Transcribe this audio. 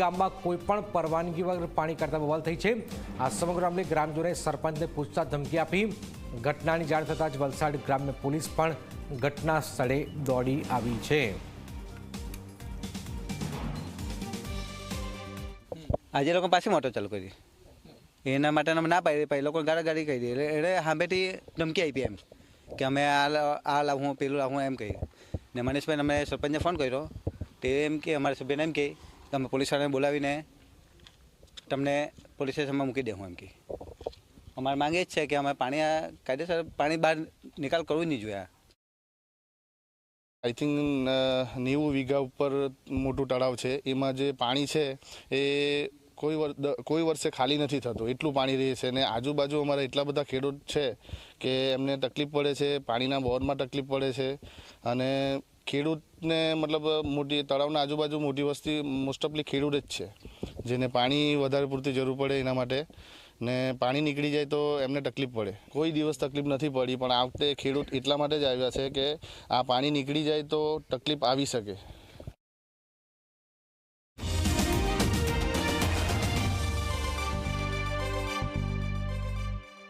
ગામમાં કોઈ પણ પરવાનગી વગર પાણી કરતા બવાલ થઈ છે. આ સમગ્ર મામલે ગ્રામજનોએ સરપંચને પૂછતા ધમકી આપી. ઘટનાની જાણ થતાં જ વલસાડ ગ્રામ્ય પોલીસ પણ ઘટના સ્થળે દોડી આવી છે. આજે લોકો પાછી મોટર ચાલુ કરી એના માટે અમે ના પાડી પછી લોકો ગાડા ગાડી કરી એટલે સામેથી ધમકી આપી એમ કે અમે આ આ લાવું, પેલું લાવું એમ કહી. ને મનીષભાઈને અમે સરપંચને ફોન કર્યો. તે એમ કે, અમારા સભ્યને એમ કે તમે પોલીસવાળાને બોલાવીને તમને પોલીસ સ્ટેશનમાં મૂકી દેવું એમ કે. અમારે માંગે જ છે કે અમે પાણી કાયદેસર પાણી બહાર નિકાલ કરવું નહીં જોઈએ આઈ થિંક નેવું વીઘા ઉપર મોટું તળાવ છે. એમાં જે પાણી છે, એ કોઈ કોઈ વર્ષે ખાલી નથી થતું. એટલું પાણી રહે છે અને આજુબાજુ અમારા એટલા બધા ખેડૂત છે કે એમને તકલીફ પડે છે, પાણીના બોરમાં તકલીફ પડે છે. અને ખેડૂતને મતલબ મોટી, તળાવના આજુબાજુ મોટી વસ્તી મોસ્ટ ઓફલી ખેડૂત જ છે. જેને પાણી વધારે પૂરતી જરૂર પડે એના માટે ને પાણી નીકળી જાય તો એમને તકલીફ પડે. કોઈ દિવસ તકલીફ નથી પડી, પણ આ વખતે ખેડૂત એટલા માટે જ આવ્યા છે કે આ પાણી નીકળી જાય તો તકલીફ આવી શકે.